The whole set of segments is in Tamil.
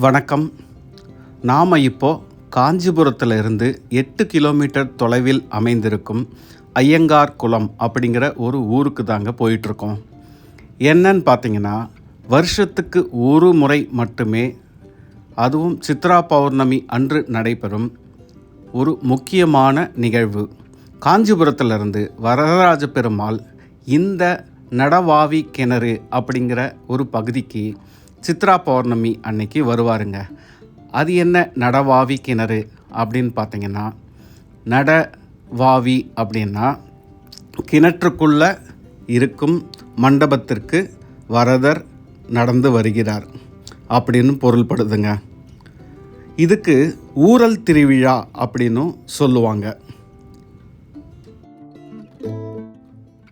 வணக்கம். நாம் இப்போ காஞ்சிபுரத்தில் இருந்து எட்டு கிலோமீட்டர் தொலைவில் அமைந்திருக்கும் ஐயங்கார் குளம் அப்படிங்கிற ஒரு ஊருக்கு தாங்க போயிட்டுருக்கோம். என்னன்னு பார்த்தீங்கன்னா வருஷத்துக்கு ஒரு முறை மட்டுமே அதுவும் சித்ரா பௌர்ணமி அன்று நடைபெறும் ஒரு முக்கியமான நிகழ்வு. காஞ்சிபுரத்திலிருந்து வரதராஜ பெருமாள் இந்த நடவாவி கிணறு அப்படிங்கிற ஒரு பகுதிக்கு சித்ரா பௌர்ணமி அன்னைக்கு வருவாருங்க. அது என்ன நடவாவி கிணறு அப்படின்னு பார்த்தீங்கன்னா நடவாவி அப்படின்னா கிணற்றுக்குள்ள இருக்கும் மண்டபத்திற்கு வரதர் நடந்து வருகிறார் அப்படின்னு பொருள்படுதுங்க. இதுக்கு ஊரல் திருவிழா அப்படின்னும் சொல்லுவாங்க.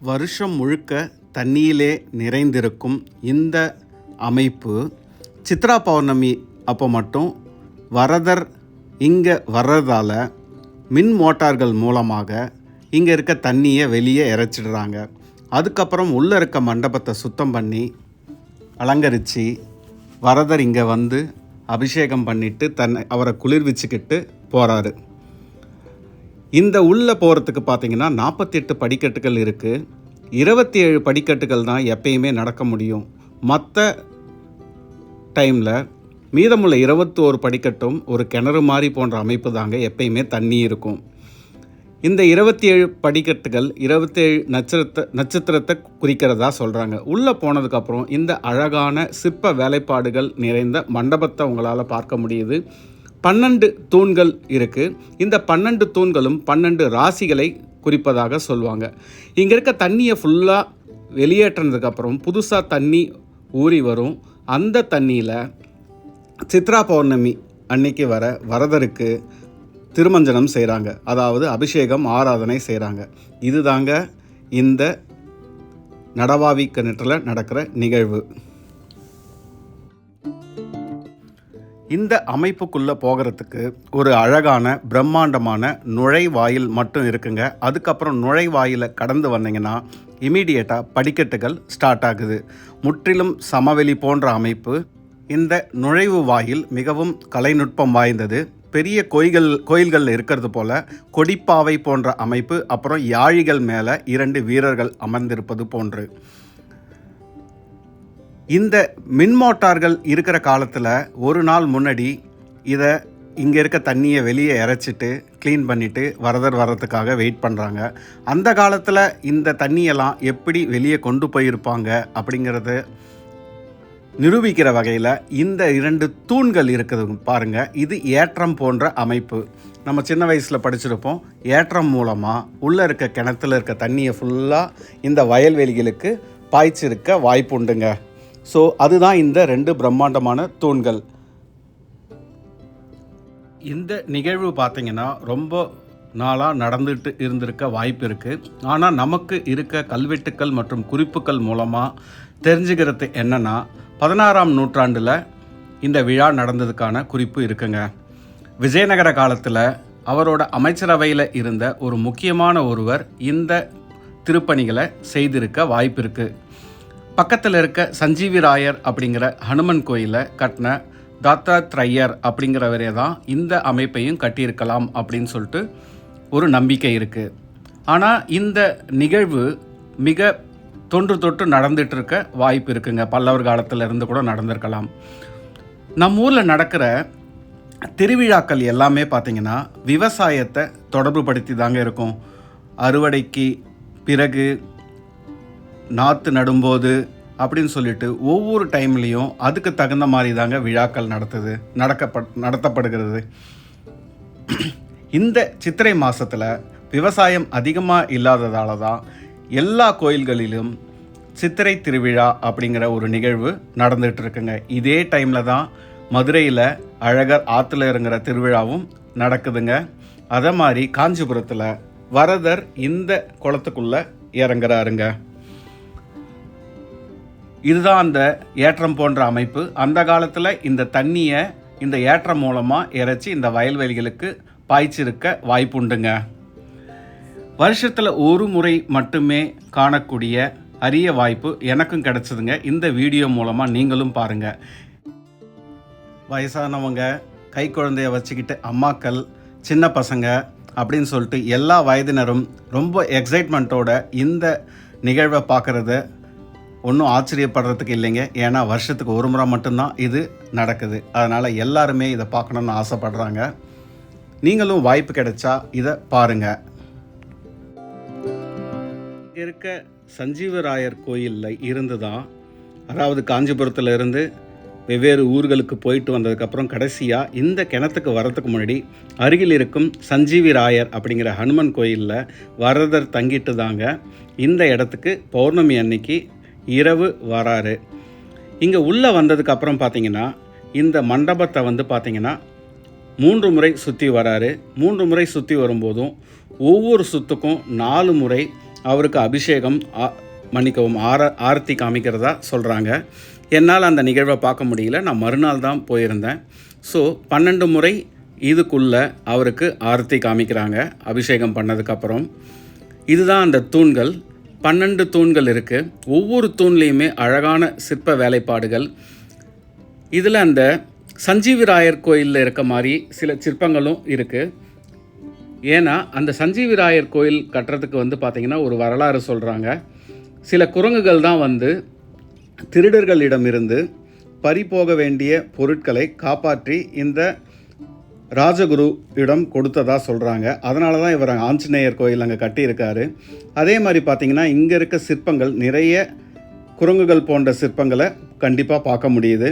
வருஷம் முழுக்க தண்ணியிலே நிறைந்திருக்கும் இந்த அமைப்பு சித்ரா பௌர்ணமி அப்போ மட்டும் வரதர் இங்கே வர்றதால மின் மோட்டார்கள் மூலமாக இங்கே இருக்க தண்ணியை வெளியே இறைச்சிடுறாங்க. அதுக்கப்புறம் உள்ளே இருக்க மண்டபத்தை சுத்தம் பண்ணி அலங்கரித்து வரதர் இங்கே வந்து அபிஷேகம் பண்ணிட்டு தன்னை அவரை குளிர்விச்சுக்கிட்டு போகிறாரு இந்த உள்ளே போகிறதுக்கு பார்த்திங்கன்னா நாற்பத்தெட்டு படிக்கட்டுகள் இருக்குது இருபத்தி ஏழு படிக்கட்டுகள் தான் எப்பயுமே நடக்க முடியும். மற்ற டைமில் மீதமுள்ள இருபத்தோரு படிக்கட்டும் ஒரு கிணறு மாதிரி போன்ற அமைப்பு தாங்க எப்பயுமே தண்ணி இருக்கும். இந்த இருபத்தி ஏழு படிக்கட்டுகள் இருபத்தேழு நட்சத்திர நட்சத்திரத்தை குறிக்கிறதா சொல்கிறாங்க உள்ளே போனதுக்கப்புறம் இந்த அழகான சிற்ப வேலைப்பாடுகள் நிறைந்த மண்டபத்தை உங்களால் பார்க்க முடியுது. பன்னெண்டு தூண்கள் இருக்குது இந்த பன்னெண்டு தூண்களும் பன்னெண்டு ராசிகளை குறிப்பதாக சொல்லுவாங்க இங்கே இருக்க தண்ணியை ஃபுல்லாக வெளியேற்றினதுக்கப்புறம் புதுசாக தண்ணி ஊறி வரும். அந்த தண்ணியில் சித்ரா பௌர்ணமி அன்னைக்கு வர வரதருக்கு திருமஞ்சனம் செய்கிறாங்க அதாவது அபிஷேகம் ஆராதனை செய்கிறாங்க இதுதாங்க இந்த நடவாவி கிணற்றில் நடக்கிற நிகழ்வு. இந்த அமைப்புக்குள்ளே போகிறதுக்கு ஒரு அழகான பிரம்மாண்டமான நுழைவாயில் மட்டும் இருக்குங்க. அதுக்கப்புறம் நுழைவாயிலை கடந்து வந்தீங்கன்னா இமீடியட்டாக படிக்கட்டுகள் ஸ்டார்ட் ஆகுது. முற்றிலும் சமவெளி போன்ற அமைப்பு. இந்த நுழைவு வாயில் மிகவும் கலைநுட்பம் வாய்ந்தது. பெரிய கோயில்கள் கோயில்களில் இருக்கிறது போல கொடிப்பாவை போன்ற அமைப்பு அப்புறம் யாழிகள் மேலே இரண்டு வீரர்கள் அமர்ந்திருப்பது போன்று. இந்த மின் மோட்டார்கள் இருக்கிற காலத்தில் ஒரு நாள் முன்னாடி இதை இங்கே இருக்க தண்ணியை வெளியே இறைச்சிட்டு க்ளீன் பண்ணிவிட்டு வரதர் வர்றதுக்காக வெயிட் பண்ணுறாங்க அந்த காலத்தில் இந்த தண்ணியெல்லாம் எப்படி வெளியே கொண்டு போயிருப்பாங்க அப்படிங்கிறத நிரூபிக்கிற வகையில் இந்த இரண்டு தூண்கள் இருக்குது பாருங்கள் இது ஏற்றம் போன்ற அமைப்பு. நம்ம சின்ன வயசில் படிச்சிருப்போம். ஏற்றம் மூலமாக உள்ளே இருக்க கிணத்துல இருக்க தண்ணியை ஃபுல்லாக இந்த வயல்வெளிகளுக்கு பாய்ச்சிருக்க வாய்ப்பு உண்டுங்க. ஸோ அதுதான் இந்த ரெண்டு பிரம்மாண்டமான தூண்கள். இந்த நிகழ்வு பார்த்திங்கன்னா ரொம்ப நாளாக நடந்துட்டு இருந்திருக்க வாய்ப்பு இருக்குது ஆனால் நமக்கு இருக்க கல்வெட்டுக்கள் மற்றும் குறிப்புகள் மூலமாக தெரிஞ்சுக்கிறது என்னென்னா பதினாறாம் நூற்றாண்டில் இந்த விழா நடந்ததுக்கான குறிப்பு இருக்குங்க. விஜயநகர காலத்தில் அவரோட அமைச்சரவையில் இருந்த ஒரு முக்கியமான ஒருவர் இந்த திருப்பணிகளை செய்திருக்க வாய்ப்பு இருக்குது பக்கத்தில் இருக்க சஞ்சீவி ராயர் அப்படிங்கிற ஹனுமன் கோயிலை கட்டின தாத்தாத்ரையர் அப்படிங்கிறவரே தான் இந்த அமைப்பையும் கட்டியிருக்கலாம் அப்படின்னு சொல்லிட்டு ஒரு நம்பிக்கை இருக்குது ஆனால் இந்த நிகழ்வு மிக தொன்று தொட்டு நடந்துட்டு இருக்க வாய்ப்பு இருக்குங்க. பல்லவர் காலத்தில் இருந்து கூட நடந்திருக்கலாம். நம்ம ஊரில் நடக்கிற திருவிழாக்கள் எல்லாமே பார்த்திங்கன்னா விவசாயத்தை தொடர்பு படுத்தி தாங்க இருக்கும். அறுவடைக்கு பிறகு நாற்று நடும்போது அப்படின்னு சொல்லிட்டு ஒவ்வொரு டைம்லேயும் அதுக்கு தகுந்த மாதிரி தாங்க விழாக்கள் நடத்துது நடக்கப்ப நடத்தப்படுகிறது. இந்த சித்திரை மாதத்தில் விவசாயம் அதிகமாக இல்லாததால் தான் எல்லா கோயில்களிலும் சித்திரை திருவிழா அப்படிங்கிற ஒரு நிகழ்வு நடந்துகிட்டு இருக்குங்க இதே டைமில் தான் மதுரையில் அழகர் ஆற்றுல இறங்குற திருவிழாவும் நடக்குதுங்க. அதை மாதிரி காஞ்சிபுரத்தில் வரதர் இந்த குளத்துக்குள்ளே இறங்குறாருங்க. இதுதான் அந்த ஏற்றம் போன்ற அமைப்பு. அந்த காலத்தில் இந்த தண்ணியை இந்த ஏற்றம் மூலமாக இறைச்சி இந்த வயல்வெளிகளுக்கு பாய்ச்சிருக்க வாய்ப்புண்டுங்க. வருஷத்தில் ஒரு முறை மட்டுமே காணக்கூடிய அரிய வாய்ப்பு எனக்கும் கிடச்சிதுங்க. இந்த வீடியோ மூலமாக நீங்களும் பாருங்கள் வயசானவங்க கை குழந்தைய வச்சுக்கிட்டு அம்மாக்கள் சின்ன பசங்க அப்படின்னு சொல்லிட்டு எல்லா வயதினரும் ரொம்ப எக்ஸைட்மெண்ட்டோட இந்த நிகழ்வை பார்க்குறத ஒன்றும் ஆச்சரியப்படுறதுக்கு இல்லைங்க. ஏன்னா வருஷத்துக்கு ஒரு முறை மட்டும்தான் இது நடக்குது. அதனால் எல்லாருமே இதை பார்க்கணுன்னு ஆசைப்படுறாங்க. நீங்களும் வாய்ப்பு கிடைச்சா இதை பாருங்கள் இருக்க சஞ்சீவராயர் கோயிலில் இருந்து தான் அதாவது காஞ்சிபுரத்தில் இருந்து வெவ்வேறு ஊர்களுக்கு போயிட்டு வந்ததுக்கப்புறம் கடைசியாக இந்த கிணத்துக்கு வரதுக்கு முன்னாடி அருகில் இருக்கும் சஞ்சீவி ராயர் அப்படிங்கிற ஹனுமன் கோயிலில் வரதர் தங்கிட்டு தாங்க. இந்த இடத்துக்கு பௌர்ணமி அன்னைக்கு இரவு வராரு. இங்கே உள்ளே வந்ததுக்கு அப்புறம் பார்த்தீங்கன்னா இந்த மண்டபத்தை வந்து பார்த்தீங்கன்னா மூன்று முறை சுற்றி வராரு. மூன்று முறை சுற்றி வரும்போதும் ஒவ்வொரு சுத்துக்கும் நாலு முறை அவருக்கு அபிஷேகம் ஆ- மன்னிக்கவும் ஆர ஆரத்தி காமிக்கிறதா சொல்கிறாங்க என்னால் அந்த நிகழ்வை பார்க்க முடியல. நான் மறுநாள் தான் போயிருந்தேன். ஸோ பன்னெண்டு முறை இதுக்குள்ளே அவருக்கு ஆரத்தி காமிக்கிறாங்க அபிஷேகம் பண்ணதுக்கப்புறம் இதுதான் அந்த தூண்கள். பன்னெண்டு தூண்கள் இருக்குது ஒவ்வொரு தூண்லேயுமே அழகான சிற்ப வேலைப்பாடுகள். இதில் அந்த சஞ்சீவிராயர் கோயிலில் இருக்க மாதிரி சில சிற்பங்களும் இருக்குது ஏன்னா அந்த சஞ்சீவிராயர் கோயில் கட்டுறதுக்கு வந்து பார்த்திங்கன்னா ஒரு வரலாறு சொல்கிறாங்க சில குரங்குகள் தான் வந்து திருடர்களிடமிருந்து பறிபோக வேண்டிய பொருட்களை காப்பாற்றி இந்த ராஜகுரு இடம் கொடுத்ததா சொல்கிறாங்க அதனால தான் இவர் ஆஞ்சநேயர் கோயில் அங்கே கட்டியிருக்காரு. அதே மாதிரி பார்த்தீங்கன்னா இங்கே இருக்க சிற்பங்கள் நிறைய குரங்குகள் போன்ற சிற்பங்களை கண்டிப்பாக பார்க்க முடியுது.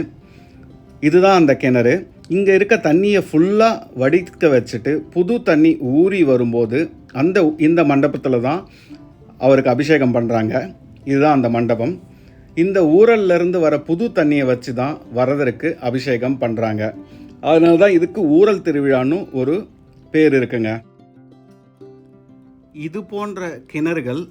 இதுதான் அந்த கிணறு. இங்கே இருக்க தண்ணியை ஃபுல்லாக வடிக்க வச்சுட்டு புது தண்ணி ஊறி வரும்போது அந்த இந்த மண்டபத்தில் தான் அவருக்கு அபிஷேகம் பண்ணுறாங்க இதுதான் அந்த மண்டபம். இந்த ஊரல்ல இருந்து வர புது தண்ணியை வச்சு தான் வரதருக்கு அபிஷேகம் பண்ணுறாங்க அதனால தான் இதுக்கு ஊரல் திருவிழான்னு ஒரு பேர் இருக்குங்க. இது போன்ற கிணறுகள்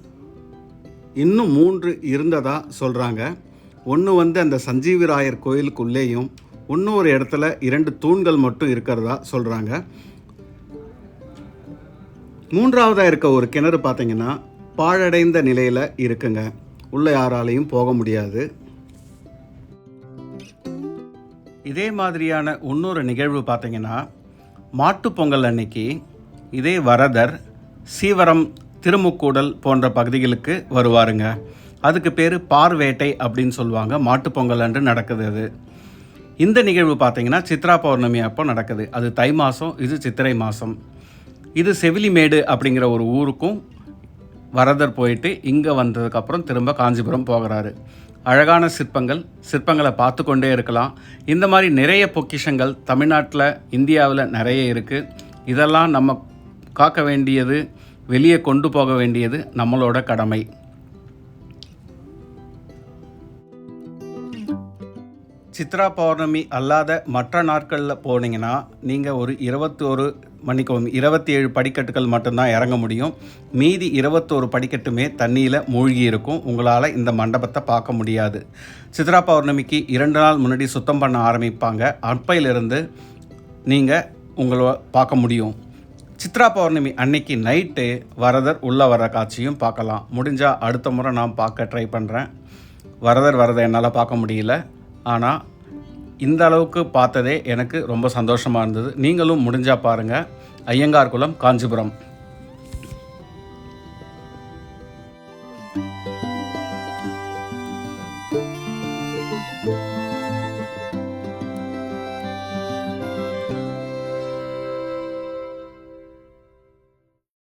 இன்னும் மூன்று இருந்ததா சொல்கிறாங்க ஒன்று வந்து அந்த சஞ்சீவிராயர் கோயிலுக்குள்ளேயும் இன்னொரு இடத்துல இரண்டு தூண்கள் மட்டும் இருக்கிறதா சொல்கிறாங்க மூன்றாவதாக இருக்க ஒரு கிணறு பார்த்தீங்கன்னா பாழடைந்த நிலையில் இருக்குங்க. உள்ளே யாராலையும் போக முடியாது. இதே மாதிரியான இன்னொரு நிகழ்வு பார்த்தீங்கன்னா மாட்டுப்பொங்கல் அன்னைக்கு இதே வரதர் சீவரம் திருமுக்கூடல் போன்ற பகுதிகளுக்கு வருவாருங்க. அதுக்கு பேர் பார்வேட்டை அப்படின்னு சொல்லுவாங்க. மாட்டுப்பொங்கல் அன்று நடக்குது அது. இந்த நிகழ்வு பார்த்தீங்கன்னா சித்ரா பௌர்ணமி அப்போ நடக்குது. அது தை மாதம் இது சித்திரை மாதம் இது செவிலிமேடு அப்படிங்கிற ஒரு ஊருக்கும் வரதர் போயிட்டு இங்கே வந்ததுக்கப்புறம் திரும்ப காஞ்சிபுரம் போகிறாரு. அழகான சிற்பங்கள் சிற்பங்களை பார்த்து கொண்டே இருக்கலாம். இந்த மாதிரி நிறைய பொக்கிஷங்கள் தமிழ்நாட்டில் இந்தியாவில் நிறைய இருக்குது இதெல்லாம் நம்ம காக்க வேண்டியது வெளியே கொண்டு போக வேண்டியது நம்மளோட கடமை. சித்ரா பௌர்ணமி அல்லாத மற்ற நாட்களில் போனீங்கன்னா நீங்கள் ஒரு இருபத்தோரு மன்னிக்கவும் இருபத்தி ஏழு படிக்கட்டுகள் மட்டும்தான் இறங்க முடியும். மீதி இருபத்தோரு படிக்கட்டுமே தண்ணியில் மூழ்கி இருக்கும். உங்களால் இந்த மண்டபத்தை பார்க்க முடியாது. சித்ரா பௌர்ணமிக்கு இரண்டு நாள் முன்னாடி சுத்தம் பண்ண ஆரம்பிப்பாங்க. அப்பையிலிருந்து நீங்கள் உங்களை பார்க்க முடியும். சித்ரா பௌர்ணமி அன்னைக்கு நைட்டு வரதர் உள்ளே வர காட்சியும் பார்க்கலாம். முடிஞ்சால் அடுத்த முறை நான் பார்க்க ட்ரை பண்ணுறேன் வரதர் வரதை என்னால் பார்க்க முடியல. ஆனால் இந்த அளவுக்கு பார்த்ததே எனக்கு ரொம்ப சந்தோஷமாக இருந்தது. நீங்களும் முடிஞ்சால் பாருங்கள் ஐயங்கார் குளம் காஞ்சிபுரம்.